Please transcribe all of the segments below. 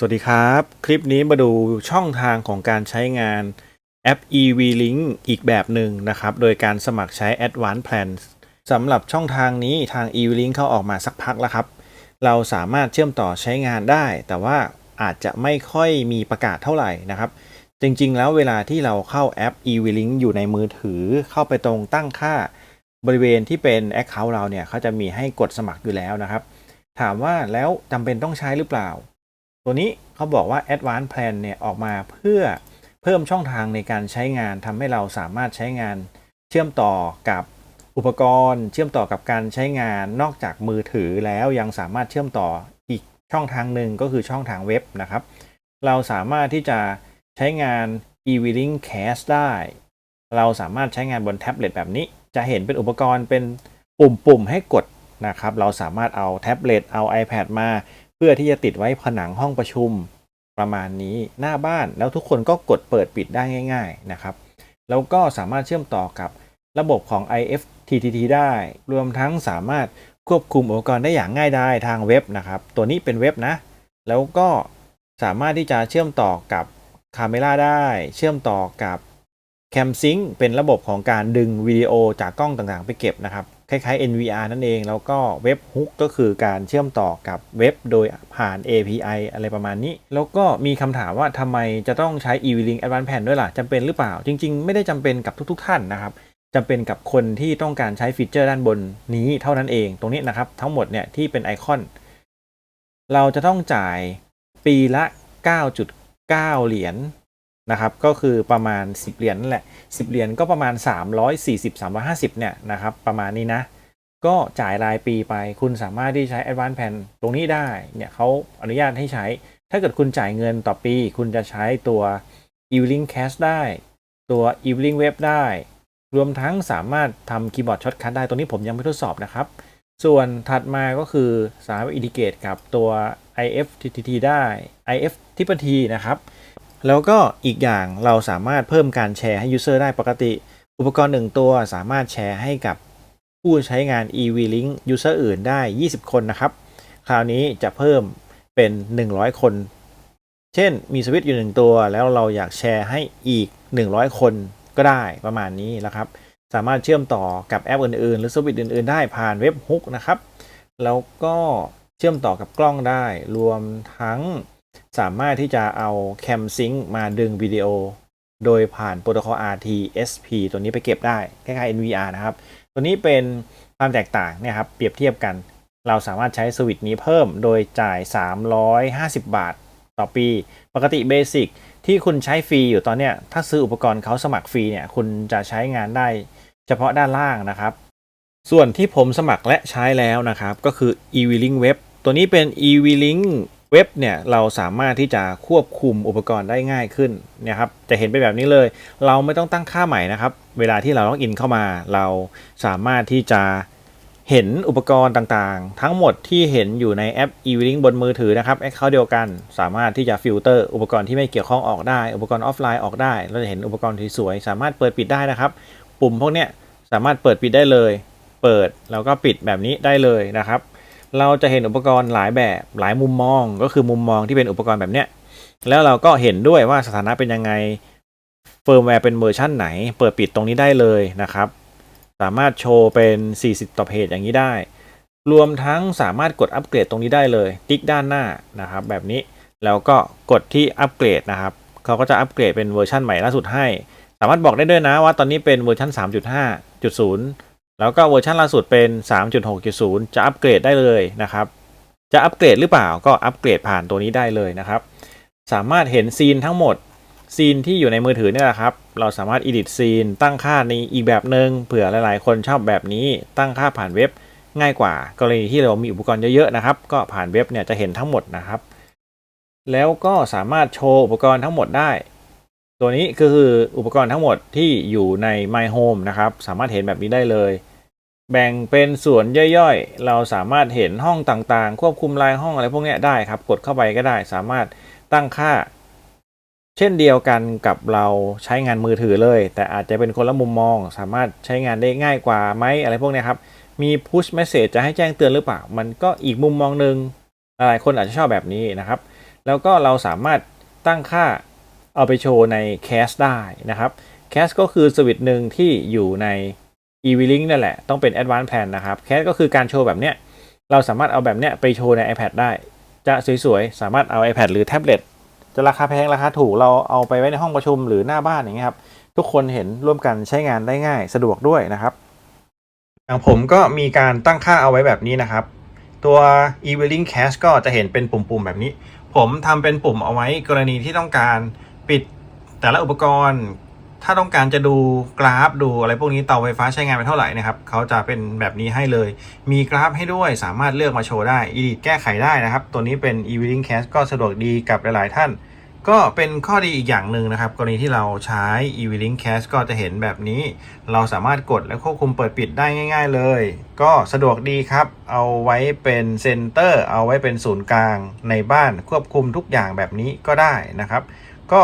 สวัสดีครับ คลิปนี้มาดูช่องทางของการใช้งานแอป EV-Link อีกแบบหนึ่งนะครับ โดยการสมัครใช้ Advanced Plan สำหรับช่องทางนี้ทาง EV-Link เขาออกมาสักพักแล้วครับ เราสามารถเชื่อมต่อใช้งานได้ แต่ว่าอาจจะไม่ค่อยมีประกาศเท่าไหร่นะครับ จริงๆ แล้วเวลาที่เราเข้าแอป EV-Link อยู่ในมือถือเข้าไปตรงตั้งค่า บริเวณที่เป็น Account เราเนี่ยเขาจะมีให้กดสมัครอยู่แล้วนะครับ ถามว่าแล้วจำเป็นต้องใช้หรือเปล่า ตัวนี้เขาบอกว่า Advanced Plan เนี่ยออกมาเพื่อเพิ่มช่องทางในการใช้งานทำให้เราสามารถใช้งานเชื่อมต่อกับอุปกรณ์ เชื่อมต่อกับการใช้งานนอกจากมือถือแล้วยังสามารถเชื่อมต่ออีกช่องทางหนึ่งก็คือช่องทางเว็บนะครับ เราสามารถที่จะใช้งาน e-link cast ได้ เราสามารถใช้งานบนแท็บเล็ตแบบนี้ จะเห็นเป็นอุปกรณ์เป็นปุ่มๆให้กดนะครับ เราสามารถเอาแท็บเล็ตเอา iPad มา เพื่อที่จะติดไว้ผนังห้องประชุมประมาณนี้หน้าบ้านแล้วทุกคนก็กดเปิดปิดได้ง่าย ๆนะครับ แล้วก็สามารถเชื่อมต่อกับระบบของ IFTTT ได้ รวมทั้งสามารถควบคุมอุปกรณ์ได้อย่างง่ายดายทางเว็บนะครับ ตัวนี้เป็นเว็บนะ แล้วก็สามารถที่จะเชื่อมต่อกับ c a m e r a ได้ เชื่อมต่อกับ CamSync เป็นระบบของการดึงวิดีโอจากกล้องต่างๆ ไปเก็บนะครับ คล้ายๆ NVR นั่นเอง แล้วก็เว็บฮุกก็คือการเชื่อมต่อกับเว็บโดยผ่าน API อะไรประมาณนี้ แล้วก็มีคำถามว่าทำไมจะต้องใช้ EVLink Advanced Plan ด้วยล่ะจำเป็นหรือเปล่า จริงๆ ไม่ได้จำเป็นกับทุกๆ ท่านนะครับจำเป็นกับคนที่ต้องการใช้ฟีเจอร์ด้านบนนี้เท่านั้นเอง ตรงนี้นะครับ ทั้งหมดเนี่ยที่เป็นไอคอน เราจะต้องจ่ายปีละ 9.9 เหรียญ นะครับก็คือประมาณ 10 เหรียญนั่นแหละ 10 เหรียญก็ประมาณ 340 350 เนี่ยนะครับประมาณนี้นะ ก็จ่ายรายปีไปคุณสามารถที่ใช้ Advanced Plan ตรงนี้ได้เนี่ยเขาอนุญาตให้ใช้ ถ้าเกิดคุณจ่ายเงินต่อปี คุณจะใช้ตัว e-link cash ได้ ตัว e-link web ได้ รวมทั้งสามารถทำคีย์บอร์ดช็อตคัทได้ตัวนี้ผมยังไม่ทดสอบนะครับ ส่วนถัดมาก็คือสามารถอินทิเกรตกับตัว IFTTT ได้ IFTTT นะครับ แล้วก็อีกอย่างเราสามารถเพิ่มการแชร์ให้ User ได้ปกติ อุปกรณ์หนึ่งตัวสามารถแชร์ให้กับผู้ใช้งาน EV-Link User อื่นได้ 20 คนนะครับ คราวนี้จะเพิ่มเป็น 100 คน เช่นมีสวิตช์อยู่หนึ่งตัว แล้วเราอยากแชร์ให้อีก 100 คนก็ได้ประมาณนี้นะครับ สามารถเชื่อมต่อกับแอปอื่นๆ หรือสวิตช์อื่นๆ ได้ผ่านเว็บฮุกนะครับ แล้วก็เชื่อมต่อกับกล้องได้ รวมทั้ง สามารถที่จะเอา Cam Sync มาดึงวิดีโอ โดยผ่านโปรโตคอล RTSP ตัวนี้ไปเก็บได้คล้ายๆ NVR นะครับ ตัวนี้เป็นความแตกต่างเนี่ยครับ เปรียบเทียบกัน เราสามารถใช้สวิตช์นี้เพิ่มโดยจ่าย 350 บาท ต่อปี ปกติเบสิกที่คุณใช้ฟรีอยู่ตอนเนี้ย ถ้าซื้ออุปกรณ์เขาสมัครฟรีเนี่ย คุณจะใช้งานได้เฉพาะด้านล่างนะครับ ส่วนที่ผมสมัครและใช้แล้วนะครับ ก็คือ e-link web ตัวนี้เป็น e-link เว็บเนี่ยเราสามารถที่จะควบคุมอุปกรณ์ได้ง่ายขึ้นนี่ยครับจะเห็นเป็นแบบนี้เลย เราไม่ต้องตั้งค่าใหม่นะครับ เวลาที่เราล็อกอินเข้ามา เราสามารถที่จะเห็นอุปกรณ์ต่างๆ ทั้งหมดที่เห็นอยู่ในแอป e-link บนมือถือนะครับแอคเคาท์เดียวกัน สามารถที่จะฟิลเตอร์อุปกรณ์ที่ไม่เกี่ยวข้องออกได้ อุปกรณ์ออฟไลน์ออกได้ เราจะเห็นอุปกรณ์ที่สวยสามารถเปิดปิดได้นะครับ ปุ่มพวกเนี้ยสามารถเปิดปิดได้เลย เปิดแล้วก็ปิดแบบนี้ได้เลยนะครับ เราจะเห็นอุปกรณ์หลายแบบหลายมุมมองก็คือมุมมองที่เป็นอุปกรณ์แบบเนี้ยแล้วเราก็เห็นด้วยว่าสถานะเป็นยังไงเฟิร์มแวร์เป็นเวอร์ชั่นไหน เปิดปิดตรงนี้ได้เลยนะครับ สามารถโชว์เป็น 40 ต่อเพจอย่างนี้ได้ รวมทั้งสามารถกดอัปเกรดตรงนี้ได้เลยติ๊กด้านหน้านะครับ แบบนี้แล้วก็กดที่อัปเกรดนะครับเขาก็จะอัปเกรดเป็นเวอร์ชันใหม่ล่าสุดให้ สามารถบอกได้ด้วยนะว่าตอนนี้เป็นเวอร์ชัน3.5.0 แล้วก็เวอร์ชันล่าสุดเป็น 3.6.0 จะอัปเกรดได้เลยนะครับ จะอัปเกรดหรือเปล่าก็อัปเกรดผ่านตัวนี้ได้เลยนะครับ สามารถเห็นซีนทั้งหมดซีนที่อยู่ในมือถือเนี่ยแหละครับ เราสามารถ edit ซีนตั้งค่าในอีกแบบหนึง่งเผื่อหลาย ๆ คนชอบแบบนี้ตั้งค่าผ่านเว็บง่ายกว่า กรณีที่เรามีอุปกรณ์เยอะ ๆ นะครับ ก็ผ่านเว็บเนี่ยจะเห็นทั้งหมดนะครับ แล้วก็สามารถโชว์อุปกรณ์ทั้งหมดได้ ตัวนี้คืออุปกรณ์ทั้งหมดที่อยู่ใน My Home นะครับ สามารถเห็นแบบนี้ได้เลย แบ่งเป็นส่วนย่อยๆ เราสามารถเห็นห้องต่างๆ ควบคุมรายห้องอะไรพวกนี้ได้ครับ กดเข้าไปก็ได้ สามารถตั้งค่า เช่นเดียวกันกับเราใช้งานมือถือเลย แต่อาจจะเป็นคนละมุมมอง สามารถใช้งานได้ง่ายกว่าไหมอะไรพวกนี้ครับ มี push message จะให้แจ้งเตือนหรือเปล่า มันก็อีกมุมมองหนึ่งหลายคนอาจจะชอบแบบนี้นะครับ แล้วก็เราสามารถตั้งค่าเอาไปโชว์ใน Cast ได้นะครับ Cast ก็คือสวิตช์หนึ่งที่อยู่ใน e-link นั่นแหละ ต้องเป็น Advanced Plan นะครับ Cast ก็คือการโชว์แบบเนี้ย เราสามารถเอาแบบเนี้ยไปโชว์ใน iPad ได้ จะสวยๆ สามารถเอา iPad หรือแท็บเล็ตจะราคาแพงราคาถูกเราเอาไปไว้ในห้องประชุมหรือหน้าบ้านอย่างเงี้ยครับ ทุกคนเห็นร่วมกันใช้งานได้ง่ายสะดวกด้วยนะครับอย่างผมก็มีการตั้งค่าเอาไว้แบบนี้นะครับ ตัว e w i l l i n g Cache ก็จะเห็นเป็นปุ่มๆแบบนี้ ผมทำเป็นปุ่มเอาไว้กรณีที่ต้องการปิดแต่ละอุปกรณ์ ถ้าต้องการจะดูกราฟดูอะไรพวกนี้เตาไฟฟ้าใช้งานไปเท่าไหร่นะครับเขาจะเป็นแบบนี้ให้เลย มีกราฟให้ด้วยสามารถเลือกมาโชว์ได้ edit แก้ไขได้นะครับ ตัวนี้เป็น e w i l l i n g Cache ก็สะดวกดีกับหลายๆท่าน ก็เป็นข้อดีอีกอย่างหนึ่งนะครับ กรณีที่เราใช้ e w i l l i n g Cache ก็จะเห็นแบบนี้ เราสามารถกดและควบคุมเปิดปิดได้ง่าย ๆ เลย ก็สะดวกดีครับ เอาไว้เป็นเซนเตอร์เอาไว้เป็นศูนย์กลางในบ้านควบคุมทุกอย่างแบบนี้ก็ได้นะครับ ก็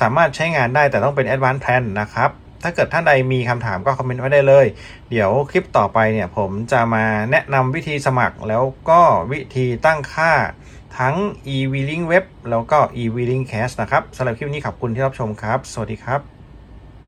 สามารถใช้งานได้แต่ต้องเป็น Advanced Plan นะครับ ถ้าเกิดท่านใดมีคำถามก็คอมเมนต์ไว้ได้เลย เดี๋ยวคลิปต่อไปเนี่ยผมจะมาแนะนำวิธีสมัครแล้วก็วิธีตั้งค่าทั้ง e w i l l i n g Web แล้วก็ e w i l l i n g cash นะครับสำหรับคลิปนี้ขอบคุณที่รับชมครับ สวัสดีครับ